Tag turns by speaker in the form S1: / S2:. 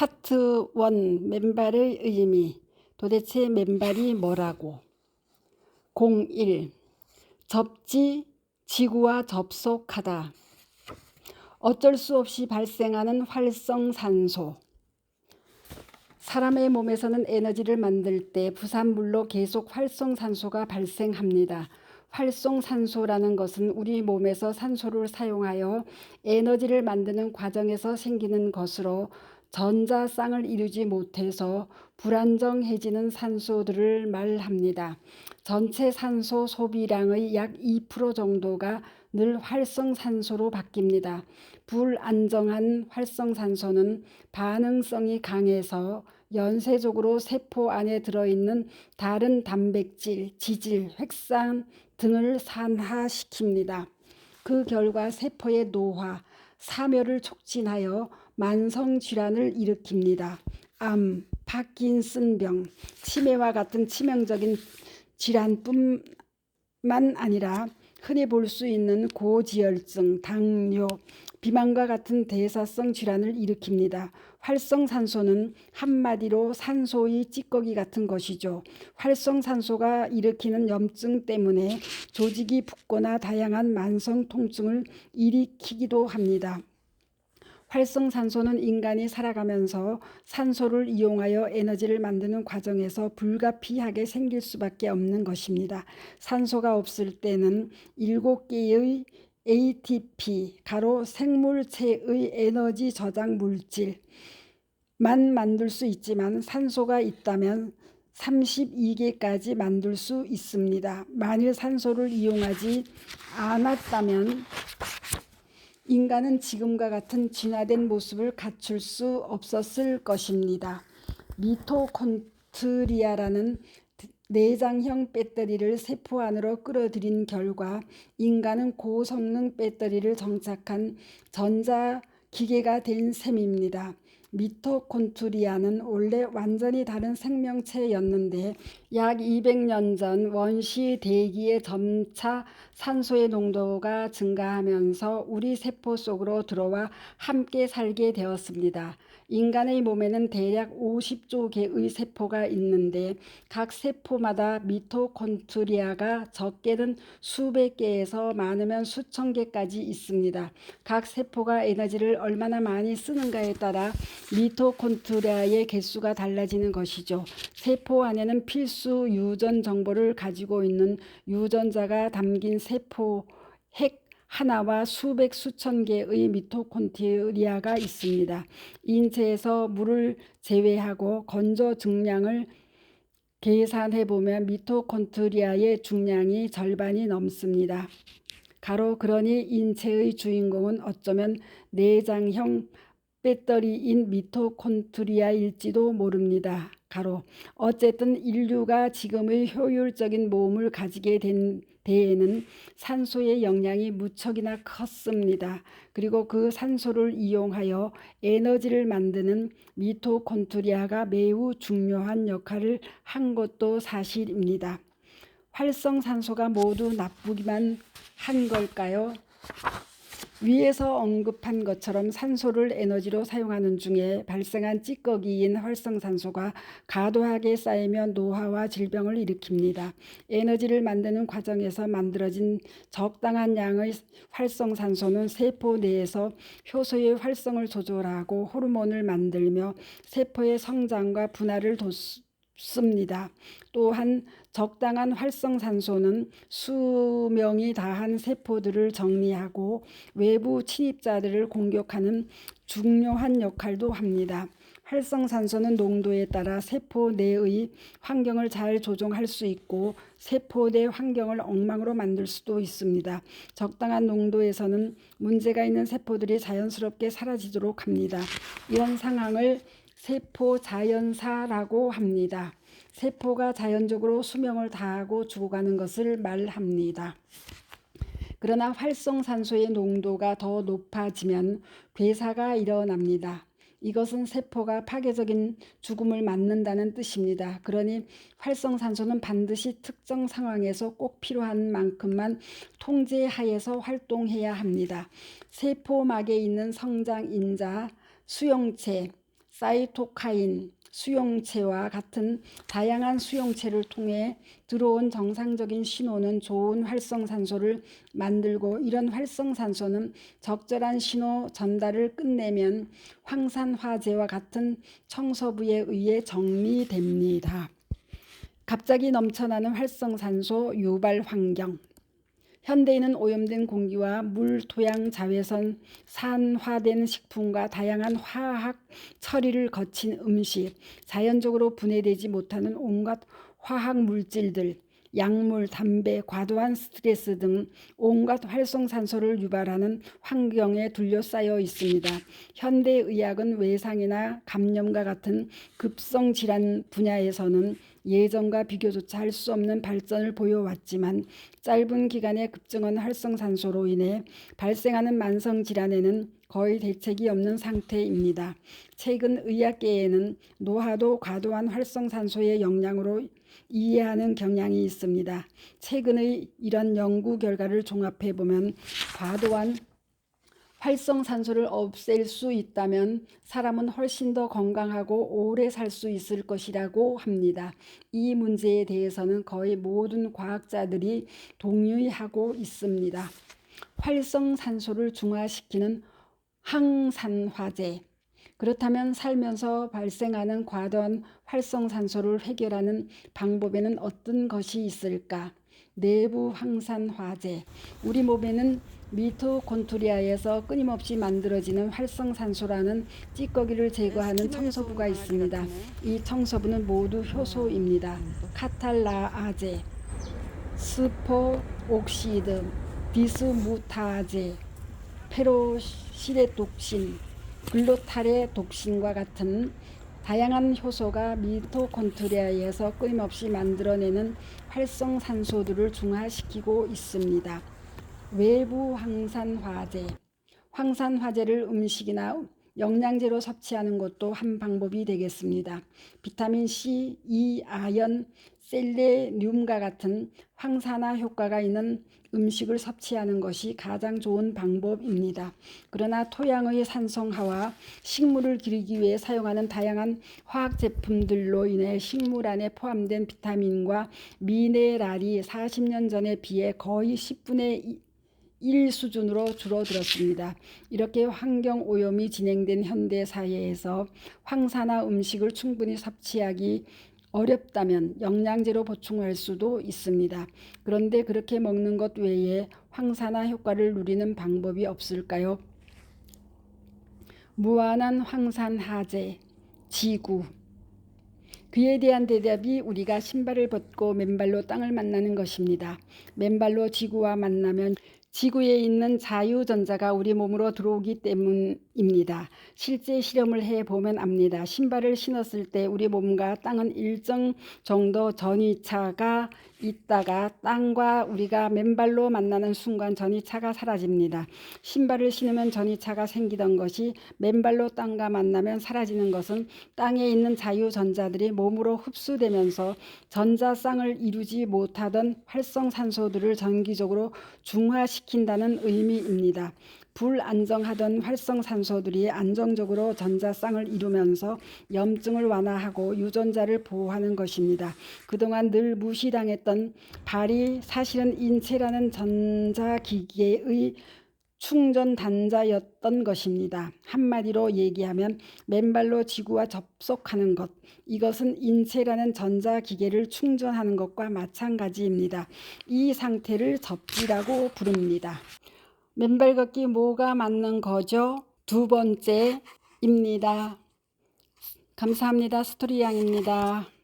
S1: 파트 1 맨발의 의미. 도대체 맨발이 뭐라고? 01 접지 지구와 접속하다. 어쩔 수 없이 발생하는 활성산소. 사람의 몸에서는 에너지를 만들 때 부산물로 계속 활성산소가 발생합니다. 활성산소라는 것은 우리 몸에서 산소를 사용하여 에너지를 만드는 과정에서 생기는 것으로 전자쌍을 이루지 못해서 불안정해지는 산소들을 말합니다. 전체 산소 소비량의 약 2% 정도가 늘 활성산소로 바뀝니다. 불안정한 활성산소는 반응성이 강해서 연쇄적으로 세포 안에 들어있는 다른 단백질, 지질, 핵산 등을 산화시킵니다. 그 결과 세포의 노화, 사멸을 촉진하여 만성 질환을 일으킵니다. 암, 파킨슨병, 치매와 같은 치명적인 질환뿐만 아니라 흔히 볼 수 있는 고지혈증, 당뇨, 비만과 같은 대사성 질환을 일으킵니다. 활성산소는 한마디로 산소의 찌꺼기 같은 것이죠. 활성산소가 일으키는 염증 때문에 조직이 붓거나 다양한 만성 통증을 일으키기도 합니다. 활성산소는 인간이 살아가면서 산소를 이용하여 에너지를 만드는 과정에서 불가피하게 생길 수밖에 없는 것입니다. 산소가 없을 때는 7개의 ATP 가로 생물체의 에너지 저장 물질만 만들 수 있지만 산소가 있다면 32개까지 만들 수 있습니다. 만일 산소를 이용하지 않았다면 인간은 지금과 같은 진화된 모습을 갖출 수 없었을 것입니다. 미토콘트리아라는 내장형 배터리를 세포 안으로 끌어들인 결과 인간은 고성능 배터리를 정착한 전자 기계가 된 셈입니다. 미토콘트리아는 원래 완전히 다른 생명체였는데 약 200년 전 원시 대기의 점차 산소의 농도가 증가하면서 우리 세포 속으로 들어와 함께 살게 되었습니다. 인간의 몸에는 대략 50조 개의 세포가 있는데 각 세포마다 미토콘트리아가 적게는 수백 개에서 많으면 수천 개까지 있습니다. 각 세포가 에너지를 얼마나 많이 쓰는가에 따라 미토콘트리아의 개수가 달라지는 것이죠. 세포 안에는 필수 유전 정보를 가지고 있는 유전자가 담긴 세포 핵 하나와 수백 수천 개의 미토콘트리아가 있습니다. 인체에서 물을 제외하고 건조 증량을 계산해 보면 미토콘트리아의 중량이 절반이 넘습니다. 가로 그러니 인체의 주인공은 어쩌면 내장형 배터리인 미토콘트리아일지도 모릅니다. 가로 어쨌든 인류가 지금의 효율적인 몸을 가지게 된 대에는 산소의 영향이 무척이나 컸습니다. 그리고 그 산소를 이용하여 에너지를 만드는 미토콘트리아가 매우 중요한 역할을 한 것도 사실입니다. 활성산소가 모두 나쁘기만 한 걸까요? 위에서 언급한 것처럼 산소를 에너지로 사용하는 중에 발생한 찌꺼기인 활성산소가 과도하게 쌓이면 노화와 질병을 일으킵니다. 에너지를 만드는 과정에서 만들어진 적당한 양의 활성산소는 세포 내에서 효소의 활성을 조절하고 호르몬을 만들며 세포의 성장과 분할을 돕습니다. 습니다. 또한 적당한 활성산소는 수명이 다한 세포들을 정리하고 외부 침입자들을 공격하는 중요한 역할도 합니다. 활성산소는 농도에 따라 세포 내의 환경을 잘 조정할 수 있고 세포 내 환경을 엉망으로 만들 수도 있습니다. 적당한 농도에서는 문제가 있는 세포들이 자연스럽게 사라지도록 합니다. 이런 상황을 세포 자연사라고 합니다. 세포가 자연적으로 수명을 다하고 죽어가는 것을 말합니다. 그러나 활성산소의 농도가 더 높아지면 괴사가 일어납니다. 이것은 세포가 파괴적인 죽음을 맞는다는 뜻입니다. 그러니 활성산소는 반드시 특정 상황에서 꼭 필요한 만큼만 통제하에서 활동해야 합니다. 세포막에 있는 성장 인자, 수용체, 사이토카인, 수용체와 같은 다양한 수용체를 통해 들어온 정상적인 신호는 좋은 활성산소를 만들고 이런 활성산소는 적절한 신호 전달을 끝내면 황산화제와 같은 청소부에 의해 정리됩니다. 갑자기 넘쳐나는 활성산소 유발 환경 현대인은 오염된 공기와 물, 토양, 자외선, 산화된 식품과 다양한 화학 처리를 거친 음식, 자연적으로 분해되지 못하는 온갖 화학 물질들, 약물, 담배, 과도한 스트레스 등 온갖 활성산소를 유발하는 환경에 둘러싸여 있습니다. 현대의학은 외상이나 감염과 같은 급성 질환 분야에서는 예전과 비교조차 할 수 없는 발전을 보여왔지만 짧은 기간에 급증한 활성산소로 인해 발생하는 만성 질환에는 거의 대책이 없는 상태입니다. 최근 의학계에는 노화도 과도한 활성산소의 영향으로 이해하는 경향이 있습니다. 최근의 이런 연구 결과를 종합해 보면 과도한 활성산소를 없앨 수 있다면 사람은 훨씬 더 건강하고 오래 살 수 있을 것이라고 합니다. 이 문제에 대해서는 거의 모든 과학자들이 동의하고 있습니다. 활성산소를 중화시키는 항산화제. 그렇다면 살면서 발생하는 과도한 활성산소를 해결하는 방법에는 어떤 것이 있을까? 내부 항산화제. 우리 몸에는 미토콘트리아에서 끊임없이 만들어지는 활성산소라는 찌꺼기를 제거하는 청소부가 있습니다. 이 청소부는 모두 효소입니다. 카탈라아제, 스포옥시드, 비스무타제, 페로시레독신, 글루타레 독신과 같은 다양한 효소가 미토콘트리아에서 끊임없이 만들어내는 활성산소들을 중화시키고 있습니다. 외부 황산화제 황산화제를 음식이나 영양제로 섭취하는 것도 한 방법이 되겠습니다. 비타민 C, E, 아연, 셀레늄과 같은 황산화 효과가 있는 음식을 섭취하는 것이 가장 좋은 방법입니다. 그러나 토양의 산성화와 식물을 기르기 위해 사용하는 다양한 화학 제품들로 인해 식물 안에 포함된 비타민과 미네랄이 40년 전에 비해 거의 10분의 1 수준으로 줄어들었습니다. 이렇게 환경 오염이 진행된 현대 사회에서 황산화 음식을 충분히 섭취하기 어렵다면 영양제로 보충할 수도 있습니다. 그런데 그렇게 먹는 것 외에 황산화 효과를 누리는 방법이 없을까요? 무한한 황산화제, 지구. 그에 대한 대답이 우리가 신발을 벗고 맨발로 땅을 만나는 것입니다. 맨발로 지구와 만나면 지구에 있는 자유전자가 우리 몸으로 들어오기 때문입니다. 실제 실험을 해보면 압니다. 신발을 신었을 때 우리 몸과 땅은 일정 정도 전이차가 있다가 땅과 우리가 맨발로 만나는 순간 전이차가 사라집니다. 신발을 신으면 전이차가 생기던 것이 맨발로 땅과 만나면 사라지는 것은 땅에 있는 자유전자들이 몸으로 흡수되면서 전자쌍을 이루지 못하던 활성산소들을 전기적으로 중화시 킨다는 의미입니다. 불안정하던 활성산소들이 안정적으로 전자쌍을 이루면서 염증을 완화하고 유전자를 보호하는 것입니다. 그동안 늘 무시당했던 발이 사실은 인체라는 전자기기의 충전 단자였던 것입니다. 한마디로 얘기하면 맨발로 지구와 접속하는 것. 이것은 인체라는 전자기계를 충전하는 것과 마찬가지입니다. 이 상태를 접지라고 부릅니다. 맨발 걷기 뭐가 맞는 거죠? 두 번째입니다. 감사합니다. 스토리 양입니다.